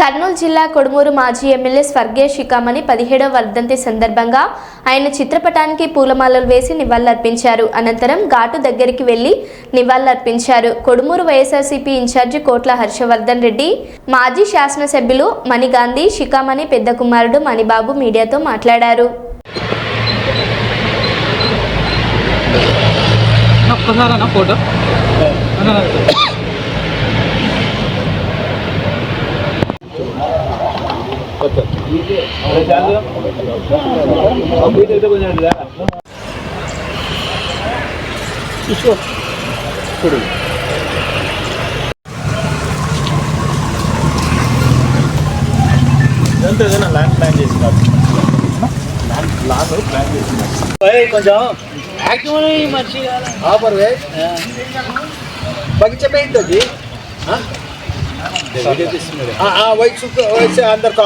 కర్నూలు జిల్లా కొడుమూరు మాజీ ఎమ్మెల్యే స్వర్గీయ శిఖామణి పదిహేడవ వర్ధంతి సందర్భంగా ఆయన చిత్రపటానికి పూలమాలలు వేసి నివాళులర్పించారు. అనంతరం ఘాటు దగ్గరికి వెళ్ళి నివాళులర్పించారు. కొడుమూరు వైఎస్ఆర్సీపీ ఇన్ఛార్జి కోట్ల హర్షవర్ధన్ రెడ్డి మాజీ శాసనసభ్యులు మణిగాంధీ శిఖామణి పెద్ద కుమారుడు మణిబాబు మీడియాతో మాట్లాడారు. ఒక్కసారి అన్న ఫోటో అన్న, అన్న. కొంచెం యాక్టివ్ మనిషి ఆఫర్ వే बगीचे में ही तो जी हाँ हाँ हाँ वही सुख वैसे अंदर का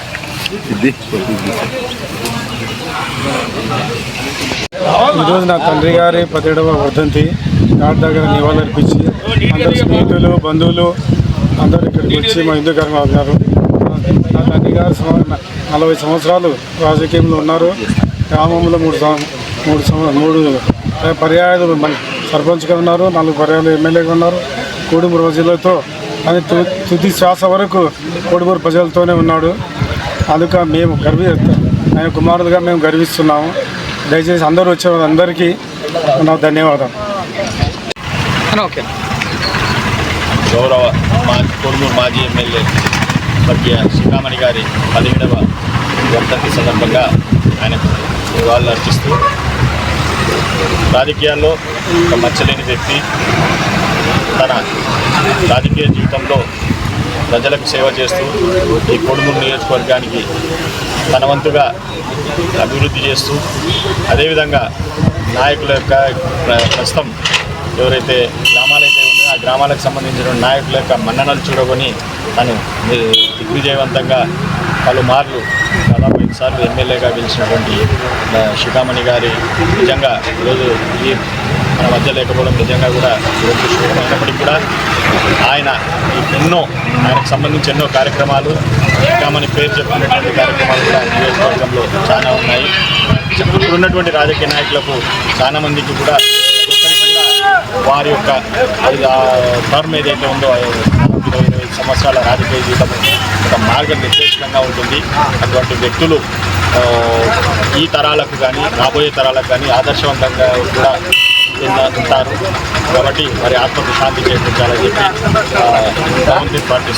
ఈరోజు నా తండ్రి గారి పదిహేడవ వర్ధంతి ఘాట్ దగ్గర నివాళులర్పించి అందరు స్నేహితులు బంధువులు అందరూ ఇక్కడికి వచ్చి మా హిందూ గారు ఉన్నారు నా తండ్రి గారు నలభై సంవత్సరాలు రాజకీయంలో ఉన్నారు. గ్రామంలో మూడు మూడు మూడు పర్యాయాలు సర్పంచ్గా ఉన్నారు. నాలుగు పర్యాలు ఎమ్మెల్యేగా ఉన్నారు. కూడుమూరు ప్రజలతో అని తు- తుది శ్వాస వరకు కోడుమూరు ప్రజలతోనే ఉన్నాడు. అందుక మేము గర్వి ఆయన కుమారులుగా మేము గర్విస్తున్నాము. దయచేసి అందరూ వచ్చే అందరికీ నా ధన్యవాదాలు. అన్న ఓకే. గౌరవ మా కొడుమూరు మాజీ ఎమ్మెల్యే స్వర్గీయ శ్రీరామణి గారి పదిహేడవ వర్ధంతి సందర్భంగా ఆయనకు నివాళులు అర్పిస్తూ రాజకీయాల్లో ఒక మచ్చలేని వ్యక్తి తన రాజకీయ జీవితంలో ప్రజలకు సేవ చేస్తూ ఈ కొడుమూరు నియోజకవర్గానికి తన వంతుగా అభివృద్ధి చేస్తూ అదేవిధంగా నాయకుల యొక్క ప్ర- ప్రస్తుతం ఎవరైతే గ్రామాలైతే ఉన్నాయో ఆ గ్రామాలకు సంబంధించిన నాయకుల యొక్క మన్ననలు చూడకొని తను దిగ్విజయవంతంగా పలుమార్లు దాదాపు ఐదు సార్లు ఎమ్మెల్యేగా గెలిచినటువంటి శిఖామణి గారి నిజంగా ఈరోజు ఈ మన మధ్య లేకపోవడం నిజంగా కూడా దురదృష్టకరమైనప్పటికీ కూడా ఆయన ఎన్నో ఆయనకు సంబంధించి ఎన్నో కార్యక్రమాలు శిఖామణి పేరు చెప్పుకునేటువంటి కార్యక్రమాలు కూడా నియోజకవర్గంలో చాలా ఉన్నాయి. ఇప్పుడున్నటువంటి రాజకీయ నాయకులకు చాలా మందికి కూడా వారి యొక్క టర్మ్ ఏదైతే ఉందో ఇరవై ఇరవై సంవత్సరాల రాజకీయ జీవితం ఒక మార్గనిర్దేశకంగా ఉంటుంది. అటువంటి వ్యక్తులు ఈ తరాలకు కానీ రాబోయే తరాలకు కానీ ఆదర్శవంతంగా కూడా ఉంటారు కాబట్టి మరి ఆత్మకు శాంతి చేకూర్చాలని చెప్పి పార్టీ